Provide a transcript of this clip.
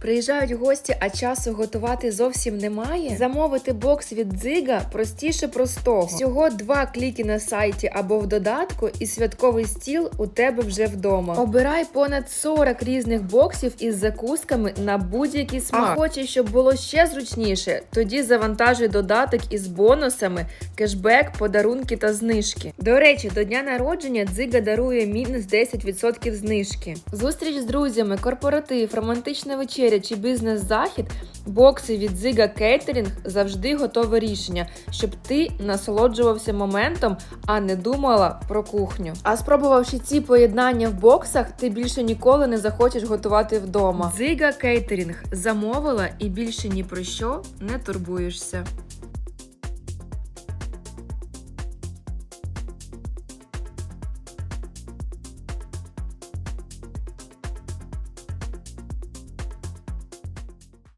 Приїжджають гості, а часу готувати зовсім немає. Замовити бокс від дзига простіше простого. Всього два кліки на сайті або в додатку, і святковий стіл у тебе вже вдома. Обирай понад 40 різних боксів із закусками на будь-який смак. А хочеш, щоб було ще зручніше, тоді завантажуй додаток із бонусами, кешбек, подарунки та знижки. До речі, до дня народження дзига дарує мінус 10% знижки. Зустріч з друзями, корпоратив, романтична вечеря чи бізнес-захід. Бокси від Зига Кейтерінг завжди готове рішення, щоб ти насолоджувався моментом, а не думала про кухню. А спробувавши ці поєднання в боксах, ти більше ніколи не захочеш готувати вдома. Зига Кейтерінг замовила і більше ні про що не турбуєшся.